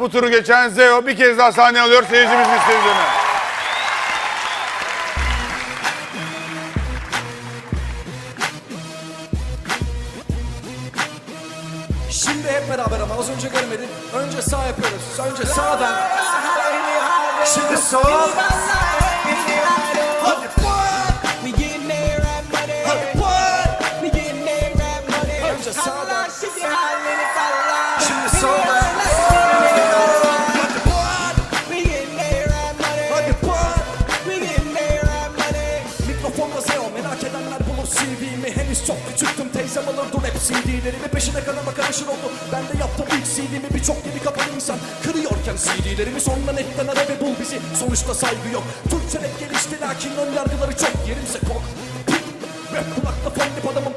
bu turu geçen Zeo bir kez daha sahne alıyor seyircimiz istediğini. Şimdi hep beraber ama az önce görmedin. Önce sağ yapıyoruz. Önce sağdan. Şimdi sol. Önce sağdan. Henüz çok küçüktüm teyzem alırdı hep CD'lerimi Peşine kanama karışır oldu. Ben de yaptım ilk CD'mi birçok yeni kapalı insan Kırıyorken CD'lerimi sonra netten ara ve bul bizi. Sonuçta saygı yok. Türkçe rap gelişti lakin ön yargıları çok Yerimse kork. Rap kulakta fondip adamım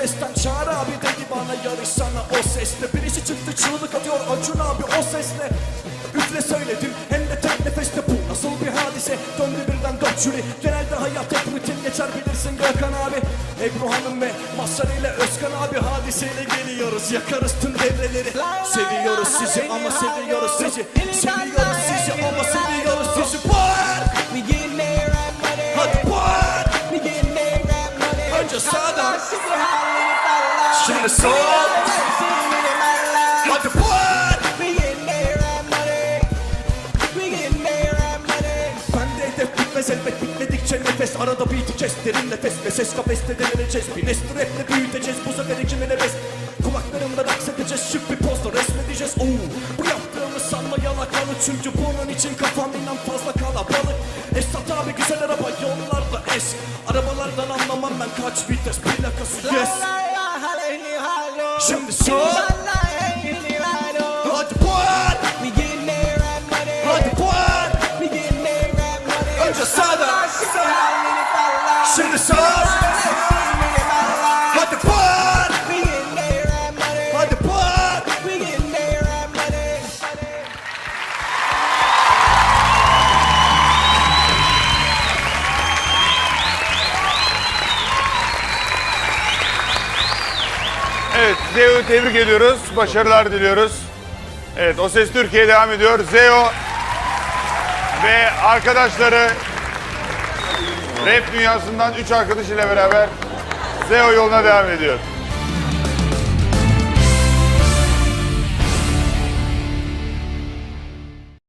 sesten Çağır abi dedi bana yarışsana o sesle. Birisi çıktı çığlık atıyor Acun abi o sesle. Üfle söyledim hem de tek nefeste. Bu nasıl bir hadise? Döndü birden dört jüri. Genelde hayat hep rutin geçer bilirsin Gökhan abi. Ebru Hanım ve Mazhar ile Özkan abi Hadiseyle geliyoruz. Yakarız tüm devreleri. Seviyoruz sizi ama seviyoruz sizi. Seviyoruz sizi ama seviyoruz sizi. money. Hadi money. Önce sağdan I lie. Şimdi sol Hadi var! We getting there right money. We getting there right money. Ben de hedef bitmez elbet bitmedikçe nefes. Arada beat'i kes derin nefes ve ses kafeste deneneceğiz Bir nesli raple büyüteceğiz bu sefer ekimine bes Kulaklarımda raks edeceğiz. Şık bir pozda resmedeceğiz. Oo, Bu yaptığımız sanma yalakalı Çünkü bunun için kafam inan fazla kalabalık. Esat abi güzel araba yollarda es. Arabalardan anlamam ben kaç vites. Plakası yes Şimdi sol Hadi Zeo'yu tebrik ediyoruz. Başarılar diliyoruz. Evet O Ses Türkiye devam ediyor. Zeo ve arkadaşları rap dünyasından 3 arkadaşıyla beraber Zeo yoluna devam ediyor.